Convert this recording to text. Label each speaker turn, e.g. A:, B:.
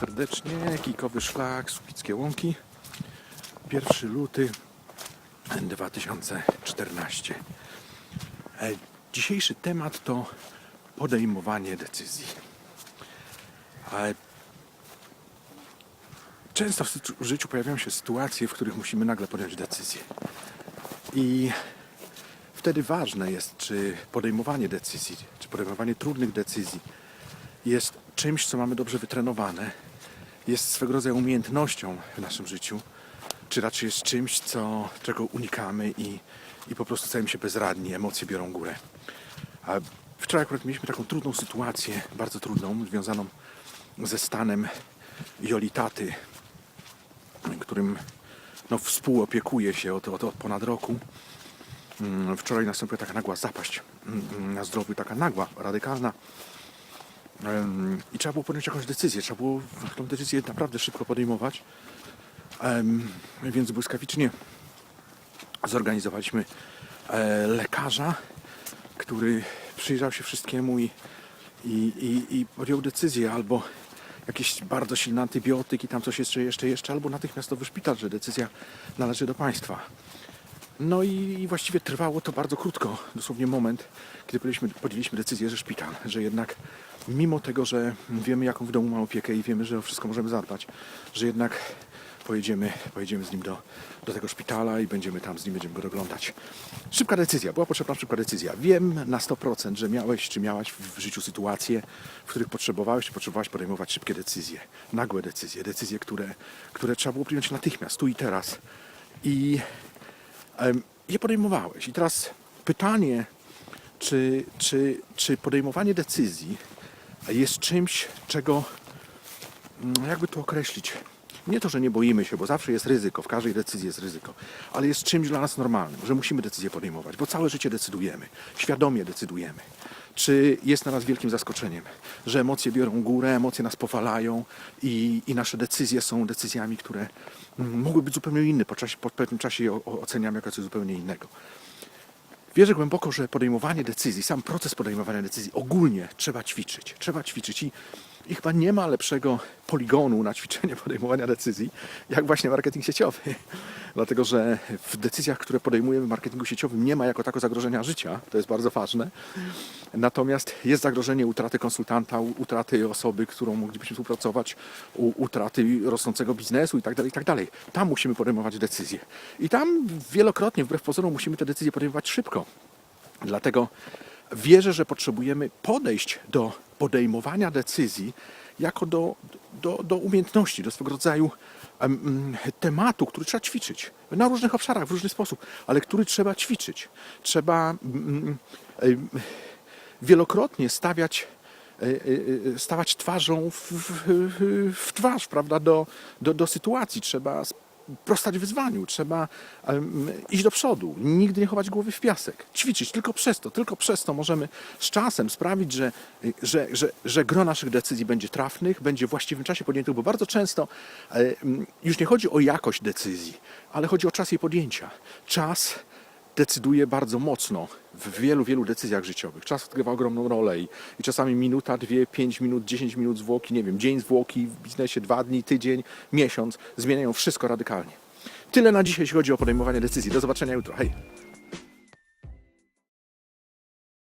A: serdecznie. Kikowy szlak, Słupickie Łąki. 1 luty 2014. E, Dzisiejszy temat to podejmowanie decyzji. E, Często w życiu pojawiają się sytuacje, w których musimy nagle podjąć decyzję. I wtedy ważne jest, czy podejmowanie decyzji, czy podejmowanie trudnych decyzji jest czymś, co mamy dobrze wytrenowane, jest swego rodzaju umiejętnością w naszym życiu, czy raczej jest czymś, co, czego unikamy i, i po prostu stajemy się bezradni, emocje biorą górę. A wczoraj akurat mieliśmy taką trudną sytuację, bardzo trudną, związaną ze stanem Jolitaty, którym no, współopiekuję się od, od, od ponad roku. Mm, Wczoraj nastąpiła taka nagła zapaść mm, na zdrowiu, taka nagła, radykalna. I trzeba było podjąć jakąś decyzję. Trzeba było tę decyzję naprawdę szybko podejmować. Więc błyskawicznie zorganizowaliśmy e, lekarza, który przyjrzał się wszystkiemu i, i, i, i podjął decyzję albo jakiś bardzo silny antybiotyk tam coś jeszcze, jeszcze, jeszcze, albo natychmiastowy szpital, że decyzja należy do państwa. No i, właściwie trwało to bardzo krótko, dosłownie moment, kiedy podjęliśmy, podjęliśmy decyzję, że szpital, że jednak mimo tego, że wiemy jaką w domu ma opiekę i wiemy, że o wszystko możemy zadbać, że jednak pojedziemy, pojedziemy z nim do, do tego szpitala i będziemy tam z nim, będziemy go doglądać. Szybka decyzja, była potrzebna szybka decyzja. Wiem na 100%, że miałeś czy miałaś w życiu sytuacje, w których potrzebowałeś czy potrzebowałaś podejmować szybkie decyzje, nagłe decyzje, decyzje, które, które trzeba było przyjąć natychmiast, tu i teraz. I je podejmowałeś. I teraz pytanie, czy, czy, czy podejmowanie decyzji jest czymś, czego, mm, jakby to określić, nie to, że nie boimy się, bo zawsze jest ryzyko, w każdej decyzji jest ryzyko, ale jest czymś dla nas normalnym, że musimy decyzje podejmować, bo całe życie decydujemy, świadomie decydujemy. Czy jest dla nas wielkim zaskoczeniem, że emocje biorą górę, emocje nas powalają i, i nasze decyzje są decyzjami, które mogły być zupełnie inne, po, czasie, po pewnym czasie je oceniamy jako coś zupełnie innego. Wierzę głęboko, że podejmowanie decyzji, sam proces podejmowania decyzji ogólnie trzeba ćwiczyć. Trzeba ćwiczyć i, i chyba nie ma lepszego poligonu na ćwiczenie podejmowania decyzji, jak właśnie marketing sieciowy. Dlatego, że w decyzjach, które podejmujemy w marketingu sieciowym nie ma jako tako zagrożenia życia, to jest bardzo ważne. Natomiast jest zagrożenie utraty konsultanta, utraty osoby, którą moglibyśmy współpracować, utraty rosnącego biznesu itd., itd. Tam musimy podejmować decyzje. I tam wielokrotnie, wbrew pozorom, musimy te decyzje podejmować szybko. Dlatego wierzę, że potrzebujemy podejść do podejmowania decyzji jako do, do, do umiejętności, do swego rodzaju mm, tematu, który trzeba ćwiczyć na różnych obszarach, w różny sposób, ale który trzeba ćwiczyć. Trzeba mm, em, wielokrotnie stawiać e, e, e, stawać twarzą w, w, w twarz, prawda, do, do, do sytuacji. Trzeba sprostać wyzwaniu, trzeba em, iść do przodu, nigdy nie chować głowy w piasek, ćwiczyć. Tylko przez to, tylko przez to możemy z czasem sprawić, że, że, że, że gro naszych decyzji będzie trafnych, będzie w właściwym czasie podjętych, bo bardzo często e, m, już nie chodzi o jakość decyzji, ale chodzi o czas jej podjęcia. Czas decyduje bardzo mocno w wielu, wielu decyzjach życiowych. Czas odgrywa ogromną rolę i, i czasami minuta, dwie, pięć minut, dziesięć minut zwłoki, nie wiem, dzień zwłoki w biznesie, dwa dni, tydzień, miesiąc zmieniają wszystko radykalnie. Tyle na dzisiaj, jeśli chodzi o podejmowanie decyzji. Do zobaczenia jutro. Hej!